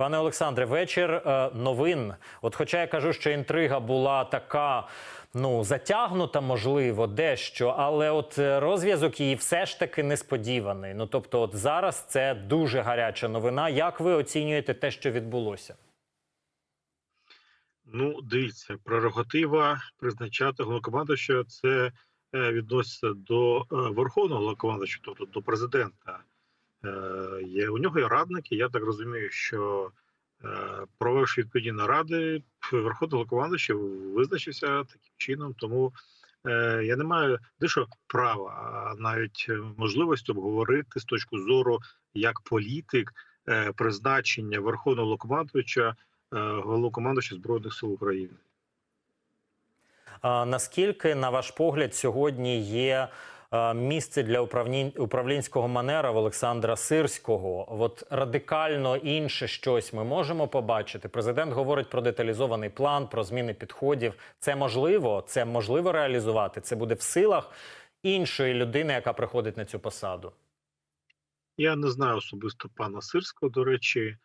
Пане Олександре, вечір е, новин. От, хоча я кажу, що інтрига була така. Ну, затягнута, можливо, дещо, але от е, розв'язок її все ж таки несподіваний. Ну тобто, от зараз це дуже гаряча новина. Як ви оцінюєте те, що відбулося? Ну, дивіться, прерогатива призначати головнокомандуюча це е, відноситься до верховного головнокомандуюча, тобто до президента. Е, є у нього є радники. Я так розумію, що е, провівши відповідні наради, верховний головнокомандуючий визначився таким чином. Тому е, я не маю дещо права, а навіть можливості обговорити з точки зору як політик призначення верховного головнокомандуюча е, головнокомандуюча збройних сил України. А, наскільки, на ваш погляд, сьогодні є місце для управлінського манера в Олександра Сирського? От радикально інше щось ми можемо побачити. Президент говорить про деталізований план, про зміни підходів. Це можливо, це можливо реалізувати. Це буде в силах іншої людини, яка приходить на цю посаду. Я не знаю особисто пана Сирського, до речі.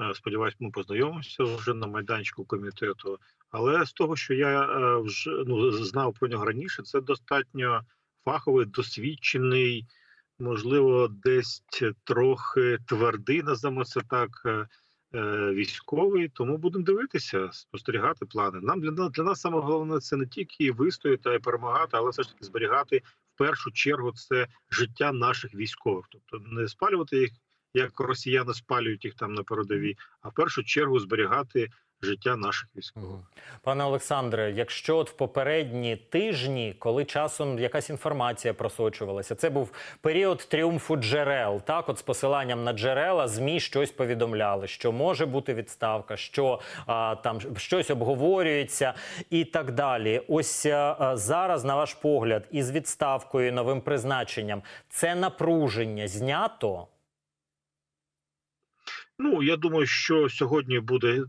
Е, Сподіваюсь, ми познайомимося вже на майданчику комітету. Але з того, що я е, вже ну, знав про нього раніше, це достатньо фаховий, досвідчений, можливо, десь трохи твердий, називаємо це так, е, е, військовий. Тому будемо дивитися, спостерігати плани. Нам для, для нас саме головне це не тільки вистояти і перемагати, але все ж таки зберігати в першу чергу це життя наших військових, тобто не спалювати їх, як росіяни спалюють їх там на передовій, а в першу чергу зберігати життя наших військових. Пане Олександре, якщо от в попередні тижні, коли часом якась інформація просочувалася, це був період тріумфу джерел. Так, от з посиланням на джерела змі щось повідомляли, що може бути відставка, що а, там щось обговорюється і так далі. Ось а, зараз, на ваш погляд, із відставкою, новим призначенням, це напруження знято. Ну я думаю, що сьогодні буде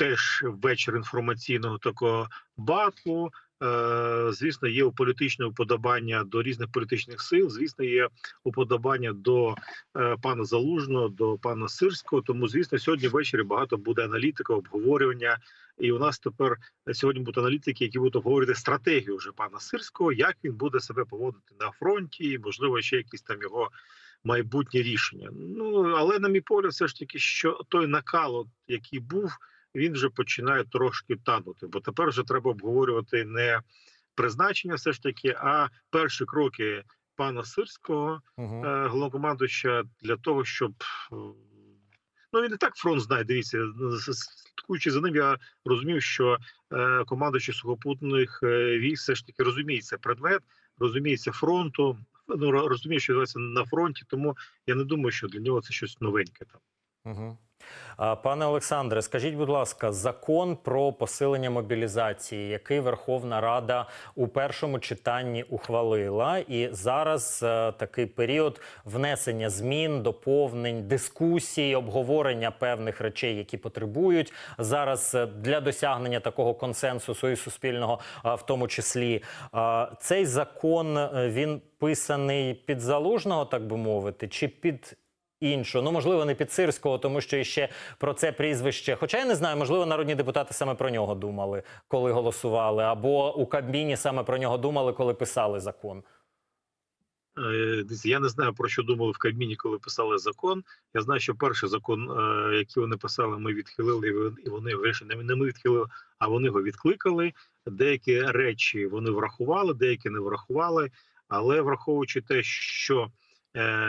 теж вечір інформаційного такого батлу. Е, звісно, є політичне уподобання до різних політичних сил. Звісно, є уподобання до е, пана Залужного, до пана Сирського. Тому, звісно, сьогодні ввечері багато буде аналітика, обговорювання. І у нас тепер сьогодні будуть аналітики, які будуть обговорювати стратегію вже пана Сирського, як він буде себе поводити на фронті, і, можливо, ще якісь там його майбутні рішення. Ну але на мій погляд, все ж таки, що той накал, який був, він вже починає трошки танути. Бо тепер вже треба обговорювати не призначення, все ж таки, а перші кроки пана Сирського, Угу. головнокомандуюча, для того, щоб е, ну він і так фронт знає. Дивіться, слідкуючи за ним, я розумів, що е, командуючий сухопутних е, військ все ж таки розуміється предмет, розуміється фронту. Ну розуміє, що відбувається на фронті, тому я не думаю, що для нього це щось новеньке там. Угу. Пане Олександре, скажіть, будь ласка, закон про посилення мобілізації, який Верховна Рада у першому читанні ухвалила, і зараз е, такий період внесення змін, доповнень, дискусій, обговорення певних речей, які потребують зараз е, для досягнення такого консенсусу і суспільного, а, в тому числі. А, Цей закон е, він писаний під залужного, так би мовити, чи під іншого. Ну, можливо, не під Сирського, тому що іще про це прізвище. Хоча я не знаю, можливо, народні депутати саме про нього думали, коли голосували, або у Кабміні саме про нього думали, коли писали закон. Е, Я не знаю про що думали в Кабміні, коли писали закон. Я знаю, що перший закон, е, який вони писали, ми відхилили, і вони- вирішили, не ми відхилили, а вони його відкликали. Деякі речі вони врахували, деякі не врахували. Але враховуючи те, що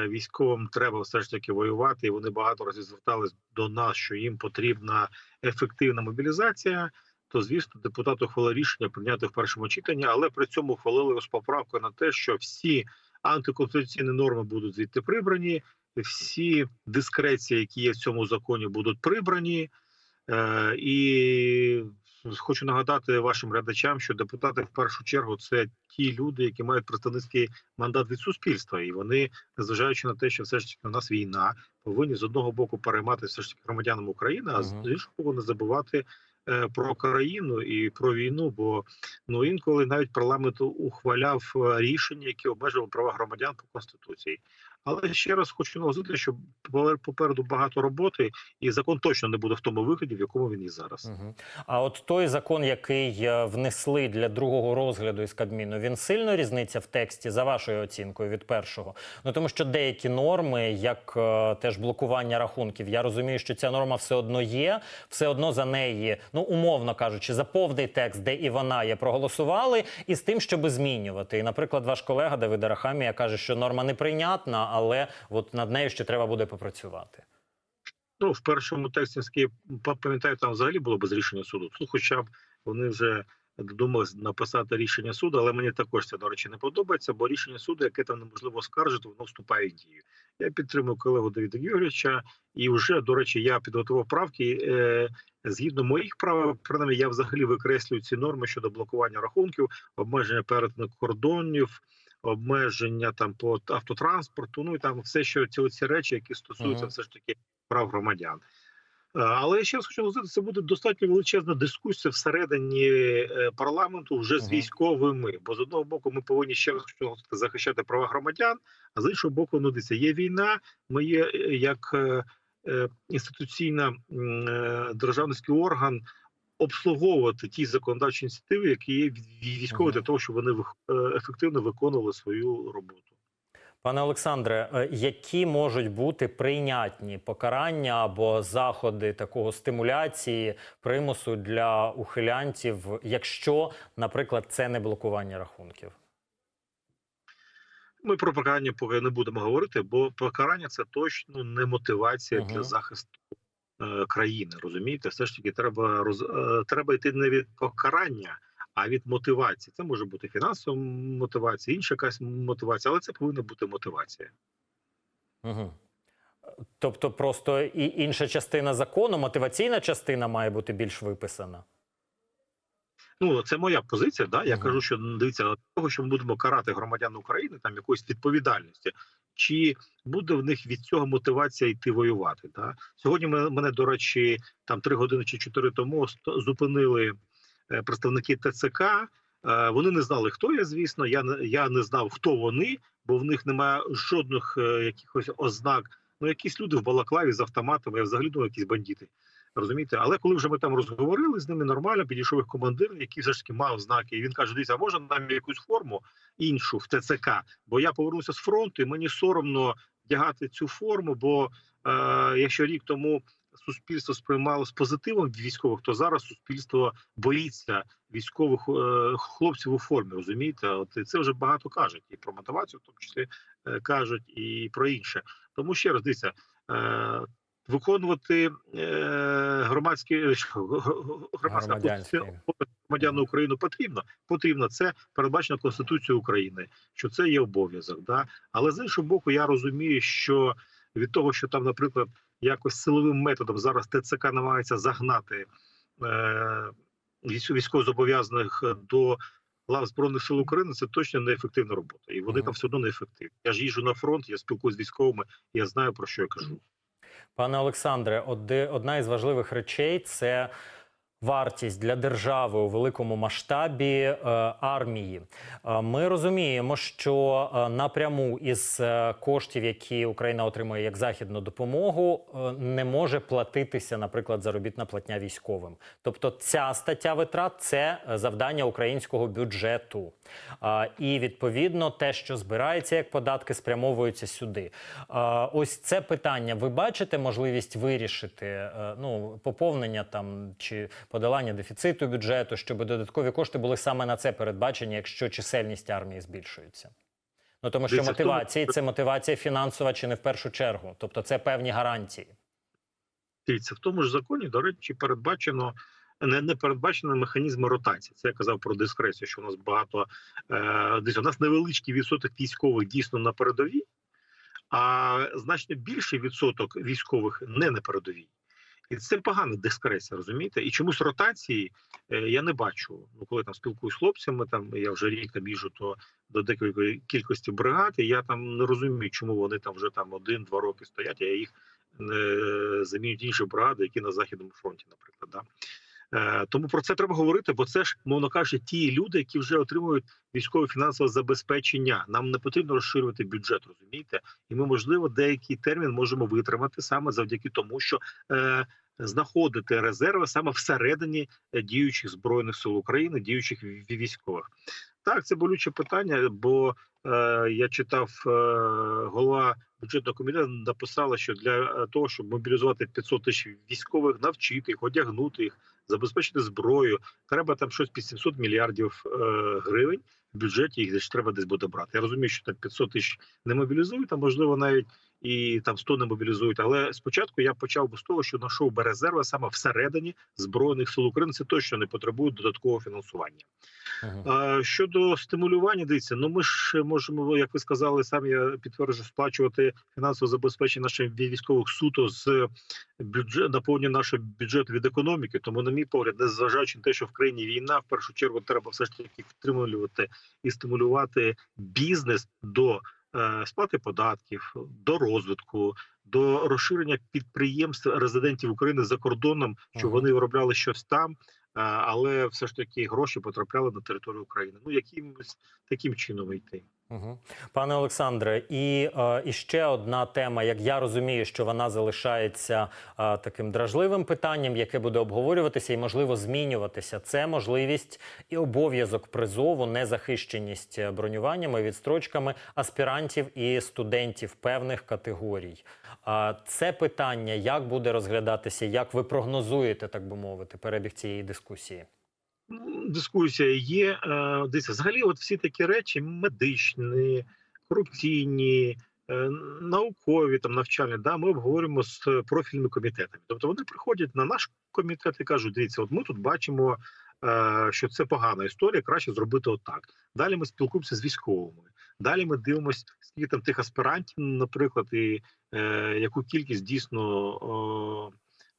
військовим треба все ж таки воювати, і вони багато разів звертались до нас, що їм потрібна ефективна мобілізація. То звісно, депутати ухвалили рішення прийняти в першому читанні, але при цьому ухвалили з поправкою на те, що всі антиконституційні норми будуть звідти прибрані, всі дискреції, які є в цьому законі, будуть прибрані. Е, і хочу нагадати вашим глядачам, що депутати в першу чергу це ті люди, які мають представницький мандат від суспільства, і вони, незважаючи на те, що все ж таки у нас війна, повинні з одного боку переймати все ж таки громадянам України, а з іншого боку не забувати е, про країну і про війну. Бо ну інколи навіть парламент ухваляв е, рішення, які обмежували права громадян по конституції. Але ще раз хочу наголосити, що попер- попереду багато роботи, і закон точно не буде в тому вигляді, в якому він є зараз. Мгм. А от той закон, який е, внесли для другого розгляду із Кабміну, він сильно різниця в тексті за вашою оцінкою від першого. Ну тому що деякі норми, як е, теж блокування рахунків, я розумію, що ця норма все одно є, все одно за неї, ну умовно кажучи, за повний текст, де і вона є, проголосували, і з тим, щоб змінювати. І, наприклад, ваш колега Давид Арахамія каже, що норма неприйнятна, але от над нею ще треба буде попрацювати. Ну, в першому тексті, наскільки пам'ятаю, там взагалі було без рішення суду. Тут хоча б вони вже додумались написати рішення суду, але мені також це, до речі, не подобається, бо рішення суду, яке там неможливо оскаржити, воно вступає в дію. Я підтримую колегу Давіда Юрійовича, і вже, до речі, я підготував правки. Е, згідно моїх прав, принаймні, я взагалі викреслюю ці норми щодо блокування рахунків, обмеження перетину кордонів. Обмеження там по автотранспорту, ну і там все, що ці оці речі, які стосуються Мгм. все ж таки прав громадян. Е, Але я ще раз хочу наголосити, це буде достатньо величезна дискусія всередині е, парламенту вже з військовими. Бо з одного боку ми повинні ще раз хочу захищати права громадян, а з іншого боку, ну дивіться, є війна. Ми є е, як інституційна державницький орган. Обслуговувати ті законодавчі ініціативи, які є від для того, щоб вони е, ефективно виконували свою роботу. Пане Олександре, е, які можуть бути прийнятні покарання або заходи такого стимуляції примусу для ухилянтів, якщо, наприклад, це не блокування рахунків? Ми про покарання поки не будемо говорити, бо покарання це точно не мотивація Мгм. для захисту країни. Розумієте, все ж таки треба роз е, треба йти не від покарання, а від мотивації. Це може бути фінансова мотивація, інша якась мотивація, але це повинна бути мотивація. Угу. Тобто, просто і інша частина закону, мотиваційна частина має бути більш виписана. Ну це моя позиція. Да, я кажу, що дивіться, для того, що ми будемо карати громадян України, там якоїсь відповідальності, чи буде в них від цього мотивація йти воювати? Да? Сьогодні мене, до речі, там три години чи чотири тому зупинили е, представники ТЦК. Е, Вони не знали, хто я, звісно. Я не я не знав, хто вони, бо в них немає жодних е, якихось ознак. Ну, якісь люди в балаклаві з автоматами, я взагалі думаю, якісь бандити. Розумієте, але коли вже ми там розговорили з ними нормально, підійшов їх командир, який все ж таки мав знаки, і він каже: дивіться, можна нам якусь форму іншу в ТЦК? Бо я повернувся з фронту, і мені соромно вдягати цю форму. Бо е, якщо рік тому суспільство сприймало з позитивом військових, то зараз суспільство боїться військових е, хлопців у формі. Розумієте, от це вже багато кажуть і про мотивацію, в тому числі е, кажуть, і про інше. Тому ще раз дивіться. Е, Виконувати е, громадські громадська Громадянські. громадян України потрібно. Потрібно це передбачено Конституцією України, що це є обов'язок. Да? Але з іншого боку, я розумію, що від того, що там, наприклад, якось силовим методом зараз ТЦК намагається загнати е, військовозобов'язаних до лав збройних сил України, це точно неефективна робота, і вони Мгм. там все одно неефективні. Я ж їжджу на фронт, я спілкуюся з військовими, я знаю про що я кажу. Пане Олександре, одна із важливих речей це вартість для держави у великому масштабі е, армії. Е, Ми розуміємо, що е, напряму із коштів, які Україна отримує як західну допомогу, не може платитися, наприклад, заробітна платня військовим. Тобто, ця стаття витрат це завдання українського бюджету. І відповідно те, що збирається як податки, спрямовується сюди. Ось це питання. Ви бачите можливість вирішити ну поповнення там чи подолання дефіциту бюджету, щоб додаткові кошти були саме на це передбачені, якщо чисельність армії збільшується? Ну тому що мотивації це мотивація фінансова чи не в першу чергу, тобто це певні гарантії. Дивіться, в тому ж законі, до речі, передбачено не, не передбачено механізми ротації. Це я казав про дискресію, що у нас багато е, десь у нас невеличкий відсоток військових дійсно на передовій, а значно більший відсоток військових не на передовій. І це погана дискресія, розумієте? І чомусь ротації е, я не бачу. Ну, коли там спілкуюсь з хлопцями, там я вже рік там їжу то до декілької кількості бригад, і я там не розумію, чому вони там вже там один-два роки стоять, а я їх не замінюють інші бригади, які на західному фронті, наприклад. Да? Е, тому про це треба говорити, бо це ж, мовно кажучи, ті люди, які вже отримують військове фінансове забезпечення. Нам не потрібно розширювати бюджет, розумієте? І ми, можливо, деякий термін можемо витримати саме завдяки тому, що е, знаходити резерви саме всередині е, діючих збройних сил України, діючих військових. Так, це болюче питання, бо е, я читав е, голова бюджетного комітету написала, що для е, того, щоб мобілізувати 500 тисяч військових, навчити їх, одягнути їх, забезпечити зброю, треба там щось під 700 мільярдів е, гривень бюджеті. Їх десь треба десь буде брати. Я розумію, що там 500 тисяч не мобілізують, а можливо навіть і там 100 не мобілізують. Але спочатку я почав би з того, що знайшов би резерви саме всередині збройних сил України. Це точно не потребують додаткового фінансування. Мгм. А щодо стимулювання, дивіться, ну ми ж можемо, як ви сказали, самі я підтверджую, сплачувати фінансове забезпечення наших військових суто з бюджет наповнення нашого бюджету від економіки. Тому, на мій погляд, незважаючи на те, що в країні війна, в першу чергу треба все ж таки підтримувати і стимулювати бізнес до е, сплати податків, до розвитку, до розширення підприємств резидентів України за кордоном, щоб вони виробляли щось там. Але все ж таки гроші потрапляли на територію України. Ну якимось таким чином йти. Пане Олександре, і, е, і ще одна тема, як я розумію, що вона залишається е, таким дражливим питанням, яке буде обговорюватися і можливо змінюватися. Це можливість і обов'язок призову, незахищеність е, бронюваннями, відстрочками аспірантів і студентів певних категорій. А це питання як буде розглядатися, як ви прогнозуєте, так би мовити, перебіг цієї дискусії? Дискусія є. Е, Дивіться, взагалі, от всі такі речі медичні, корупційні, е, наукові там навчальні, да, ми обговорюємо з профільними комітетами. Тобто вони приходять на наш комітет і кажуть: дивіться, от ми тут бачимо, е, що це погана історія, краще зробити отак. Далі ми спілкуємося з військовими. Далі ми дивимося, скільки там тих аспірантів, наприклад, і е, яку кількість дійсно.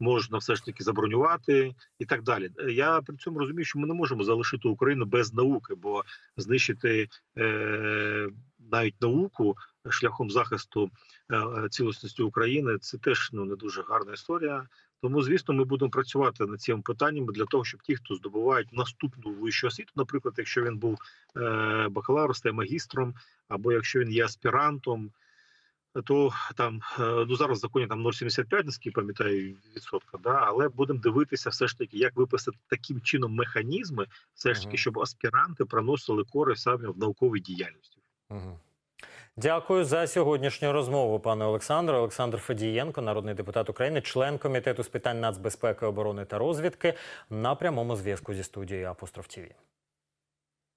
Е, Можна все ж таки забронювати і так далі. Я при цьому розумію, що ми не можемо залишити Україну без науки, бо знищити е, навіть науку шляхом захисту е, цілісності України це теж ну не дуже гарна історія. Тому, звісно, ми будемо працювати над цим питанням для того, щоб ті, хто здобувають наступну вищу освіту, наприклад, якщо він був е, бакалавром, стає магістром, або якщо він є аспірантом, то там е, ну зараз в законі там 0,75, наскільки пам'ятаю, відсотка, да, але будемо дивитися все ж таки, як виписати таким чином механізми, все ж таки, щоб аспіранти приносили користь саме в науковій діяльності. Мгм. Дякую за сьогоднішню розмову, пане Олександре. Олександр Федієнко, народний депутат України, член комітету з питань нацбезпеки, оборони та розвідки, на прямому зв'язку зі студією Апостроф ТІВІ.